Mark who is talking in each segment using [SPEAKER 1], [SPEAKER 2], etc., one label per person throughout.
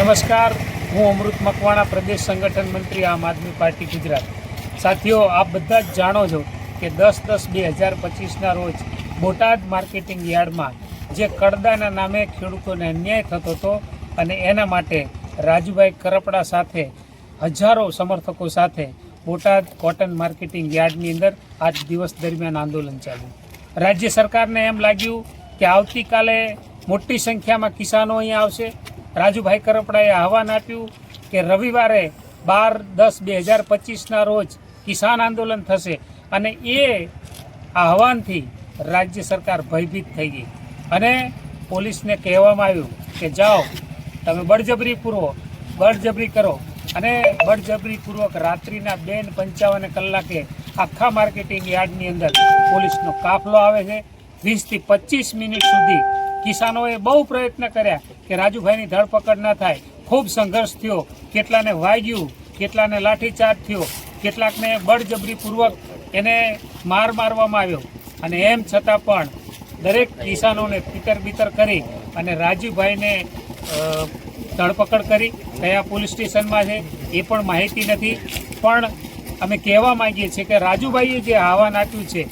[SPEAKER 1] નમસ્કાર. હું અમૃત મકવાણા પ્રદેશ સંગઠન મંત્રી આમ આદમી પાર્ટી ગુજરાત. સાથીઓ, આપ બધા જ જાણો છો કે દસ દસ બે હજાર પચીસના રોજ બોટાદ માર્કેટિંગ યાર્ડમાં જે કડદાના નામે ખેડૂતોને અન્યાય થતો હતો અને એના માટે રાજુભાઈ કરપડા સાથે, હજારો સમર્થકો સાથે બોટાદ કોટન માર્કેટિંગ યાર્ડની અંદર આજ દિવસ દરમિયાન આંદોલન ચાલ્યું. રાજ્ય સરકારને એમ લાગ્યું કે આવતીકાલે મોટી સંખ્યામાં કિસાનો અહીંયા આવશે. રાજુભાઈ કરપડાએ આહવાન આપ્યું કે રવિવારે બાર દસ બે હજાર પચીસના રોજ કિસાન આંદોલન થશે અને એ આહવાનથી રાજ્ય સરકાર ભયભીત થઈ ગઈ. અને પોલીસને કહેવામાં આવ્યું કે જાઓ, તમે બળજબરી પૂરો બળજબરી કરો અને બળજબરીપૂર્વક રાત્રિના બે ને પંચાવન કલાકે આખા માર્કેટિંગ યાર્ડની અંદર પોલીસનો કાફલો આવે છે. વીસથી પચીસ મિનિટ સુધી કિસાનોએ બહુ પ્રયત્ન કર્યા કે રાજુભાઈની ધરપકડ ન થાય. ખૂબ સંઘર્ષ થયો. કેટલાને વાગ્યું, કેટલાને લાઠીચાર્જ થયો, કેટલાકને બળજબરીપૂર્વક એને માર મારવામાં આવ્યો. અને એમ છતાં પણ દરેક કિસાનોને તિતર બિતર કરી અને રાજુભાઈને ધરપકડ કરી. કયા પોલીસ સ્ટેશનમાં છે એ પણ માહિતી નથી. પણ અમે કહેવા માંગીએ છીએ કે રાજુભાઈએ જે આહવાન આપ્યું છે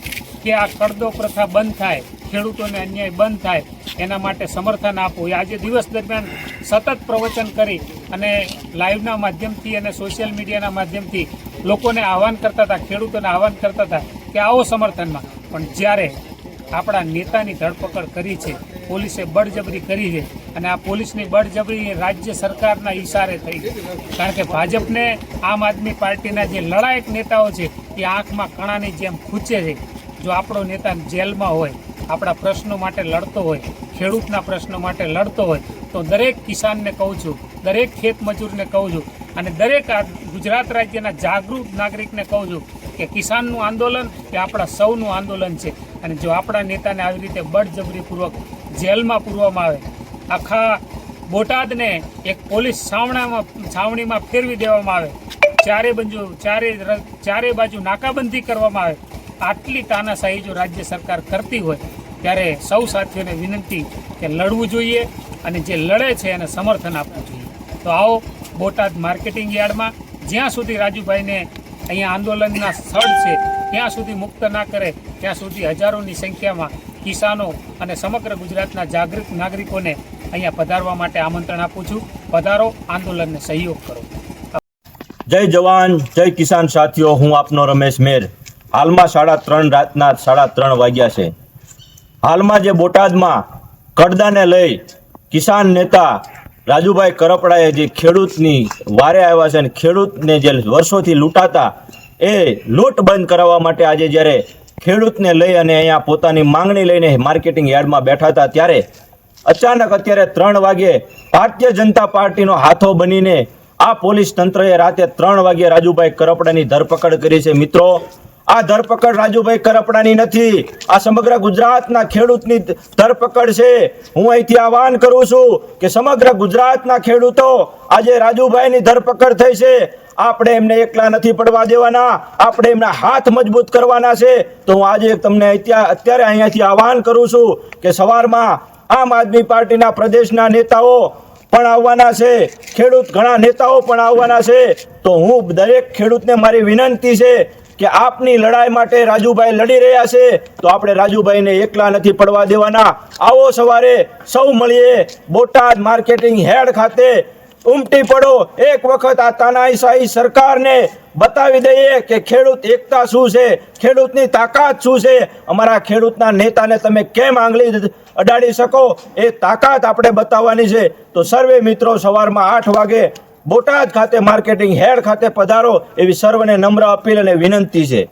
[SPEAKER 1] કે આ કડદો પ્રથા બંધ થાય ખેડૂતોને અન્યાય બંધ થાય, એના માટે સમર્થન આપવું. એ આજે દિવસ દરમિયાન સતત પ્રવચન કરી અને લાઈવના માધ્યમથી અને સોશિયલ મીડિયાના માધ્યમથી લોકોને આહવાન કરતા હતા, ખેડૂતોને આહવાન કરતા હતા કે આવો સમર્થનમાં. પણ જ્યારે આપણા નેતાની ધરપકડ કરી છે, પોલીસે બળજબરી કરી છે અને આ પોલીસની બળજબરી રાજ્ય સરકારના ઈશારે થઈ છે કારણ કે ભાજપને આમ આદમી પાર્ટીના જે લડાયક નેતાઓ છે, એ આંખમાં કણાની જેમ ખૂંચે છે. જો આપણો નેતા જેલમાં હોય આપણા પ્રશ્નો માટે લડતો હોય, ખેડૂતના પ્રશ્નો માટે લડતો હોય, તો દરેક કિસાનને કહું છું, દરેક ખેત મજૂરને કહું છું અને દરેક ગુજરાત રાજ્યના જાગૃત નાગરિકને કહું છું કે કિસાનનું આંદોલન એ આપણા સૌનું આંદોલન છે. અને જો આપણા નેતાને આવી રીતે બળજબરીપૂર્વક જેલમાં પૂરવામાં આવે, આખા બોટાદને એક પોલીસ છાવણામાં, છાવણીમાં ફેરવી દેવામાં આવે, ચારે બાજુ, ચારે ચારે બાજુ નાકાબંધી કરવામાં આવે, આટલી તાનાશાહી જો રાજ્ય સરકાર કરતી હોય ત્યારે સૌ સાથીઓને વિનંતી કે લડવું જોઈએ અને જે લડે છે એને સમર્થન આપવું જોઈએ. તો આવો બોટાદ માર્કેટિંગ યાર્ડમાં જ્યાં સુધી રાજુભાઈને અહીંયા આંદોલનના સ્થળ છે, ત્યાં સુધી મુક્ત ના કરે, ત્યાં સુધી હજારોની સંખ્યામાં કિસાનો અને સમગ્ર ગુજરાતના જાગૃત નાગરિકોને અહીંયા પધારવા માટે આમંત્રણ આપું છું. પધારો, આંદોલનને સહયોગ કરો.
[SPEAKER 2] જય જવાન, જય કિસાન સાથીઓ, હું આપનો રમેશ મેર. હાલમાં સાડા ત્રણ રાતના સાડા ત્રણ વાગ્યા છે. હાલમાં જે બોટાદમાં કડદાને લઈ કિસાન નેતા રાજુભાઈ કરપડાએ જે ખેડૂતની વારે આવ્યા છે અને ખેડૂતને જે વર્ષોથી લૂંટાતા એ લૂંટ બંધ કરાવવા માટે આજે જ્યારે ખેડૂતને લઈ અને અહીંયા પોતાની માંગણી લઈને માર્કેટિંગ યાર્ડમાં બેઠા હતા ત્યારે અચાનક અત્યારે ત્રણ વાગે ભારતીય જનતા પાર્ટીનો હાથો બનીને આ પોલીસ તંત્રએ રાતે ત્રણ વાગે રાજુભાઈ કરપડાની ધરપકડ કરી છે. મિત્રો આ ધરપકડ રાજુભાઈ કરપડાની નથી. આ સમગ્ર ગુજરાતના ખેડૂતની ધરપકડ છે. હું અહીંથી આહવાન કરું છું કે સમગ્ર ગુજરાતના ખેડૂતો આજે રાજુભાઈની ધરપકડ થઈ છે. આપણે એમને એકલા નથી પડવા દેવાના. આપણે એમના હાથ મજબૂત કરવાના છે. તો હું આજે તમને અત્યારે અહીંયાથી આહવાન કરું છું કે સવારમાં આમ આદમી પાર્ટીના પ્રદેશના નેતાઓ પણ આવવાના છે. ખેડૂત ઘણા નેતાઓ પણ આવવાના છે. તો હું દરેક ખેડૂતને મારી વિનંતી છે કે આપની લડાઈ માટે રાજુભાઈ લડી રહ્યા છે, તો આપણે રાજુભાઈને એકલા નથી પડવા દેવાના. આવો સવારે સૌ મળીએ બોટાદ માર્કેટિંગ હેડ ખાતે. ઉમટી પડો. એક વખત આ તાનાશાહી સરકારને બતાવી દઈએ કે ખેડૂત એકતા શું છે, ખેડૂતની તાકાત શું છે? અમારા ખેડૂતના નેતાને તમે કેમ આંગળી અડાડી શકો? એ તાકાત આપણે બતાવવાની છે. તો સર્વે મિત્રો સવારમાં આઠ વાગે બોટાદ ખાતે માર્કેટિંગ હેડ ખાતે પધારો એવી સર્વને નમ્ર અપીલ અને વિનંતી છે.